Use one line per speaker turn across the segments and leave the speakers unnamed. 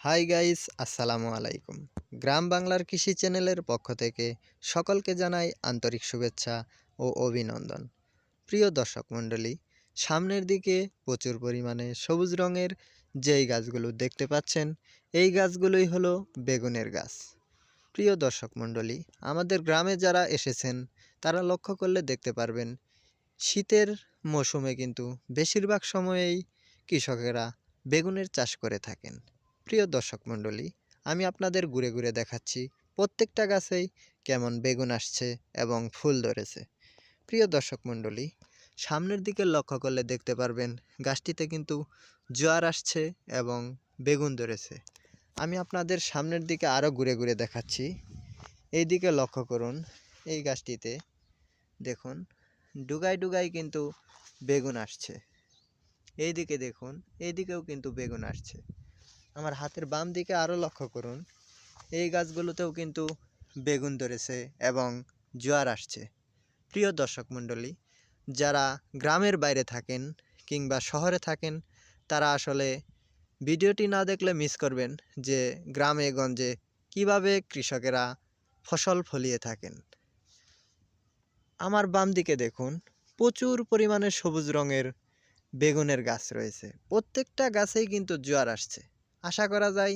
Hi guys আসসালামু আলাইকুম। গ্রাম বাংলার কৃষি চ্যানেলের পক্ষ থেকে সকলকে জানাই আন্তরিক শুভেচ্ছা ও অভিনন্দন। প্রিয় দর্শক মণ্ডলী, সামনের দিকে প্রচুর পরিমাণে সবুজ রঙের যেই গাছগুলো দেখতে পাচ্ছেন, এই গাছগুলোই হলো বেগুনের গাছ। প্রিয় দর্শক মণ্ডলী, আমাদের গ্রামে যারা এসেছেন, তারা লক্ষ্য করলে দেখতে পারবেন, শীতের মৌসুমে কিন্তু বেশিরভাগ সময়েই কৃষকেরা বেগুনের চাষ করে থাকেন। প্রিয় দর্শক মণ্ডলী, আমি আপনাদের ঘুরে ঘুরে দেখাচ্ছি প্রত্যেকটা গাছেই কেমন বেগুন আসছে এবং ফুল ধরেছে। প্রিয় দর্শক মণ্ডলী, সামনের দিকে লক্ষ্য করলে দেখতে পারবেন গাছটিতে কিন্তু জোয়ার আসছে এবং বেগুন ধরেছে। আমি আপনাদের সামনের দিকে আরও ঘুরে ঘুরে দেখাচ্ছি। এই দিকে লক্ষ্য করুন, এই গাছটিতে দেখুন ডুগাই ডুগাই কিন্তু বেগুন আসছে। এই দিকে দেখুন এই দিকেও কিন্তু বেগুন আসছে। আমার হাতের বাম দিকে আরও লক্ষ্য করুন। এই গাছগুলোতেও কিন্তু বেগুন ধরেছে এবং জোয়ার আসছে। প্রিয় দর্শক মণ্ডলী, যারা গ্রামের বাইরে থাকেন কিংবা শহরে থাকেন, তারা আসলে ভিডিওটি না দেখলে মিস করবেন যে গ্রামে গঞ্জে কীভাবে কৃষকেরা ফসল ফলিয়ে থাকেন। আমার বাম দিকে দেখুন, প্রচুর পরিমাণে সবুজ রঙের বেগুনের গাছ রয়েছে। প্রত্যেকটা গাছেই কিন্তু জোয়ার আসছে। আশা করা যায়,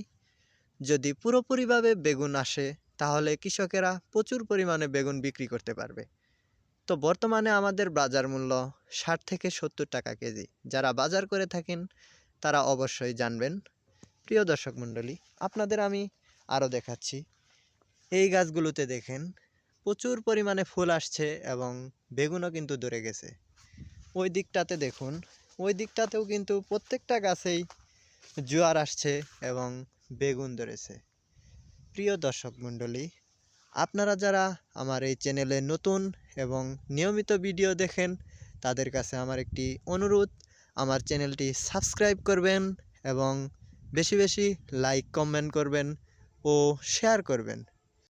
যদি পুরোপুরিভাবে বেগুন আসে, তাহলে কৃষকেরা প্রচুর পরিমাণে বেগুন বিক্রি করতে পারবে। তো বর্তমানে আমাদের বাজার মূল্য ষাট থেকে সত্তর টাকা কেজি। যারা বাজার করে থাকেন, তারা অবশ্যই জানবেন। প্রিয় দর্শক মণ্ডলী, আপনাদের আমি আরও দেখাচ্ছি। এই গাছগুলোতে দেখেন, প্রচুর পরিমাণে ফুল আসছে এবং বেগুনও কিন্তু ধরে গেছে। ওই দিকটাতে দেখুন, ওই দিকটাতেও কিন্তু প্রত্যেকটা গাছেই জোয়ার আসছে এবং বেগুন ধরেছে। প্রিয় দর্শক মণ্ডলী, আপনারা যারা আমার এই চ্যানেলে নতুন এবং নিয়মিত ভিডিও দেখেন, তাদের কাছে আমার একটি অনুরোধ, আমার চ্যানেলটি সাবস্ক্রাইব করবেন এবং বেশি বেশি লাইক, কমেন্ট করবেন ও শেয়ার করবেন।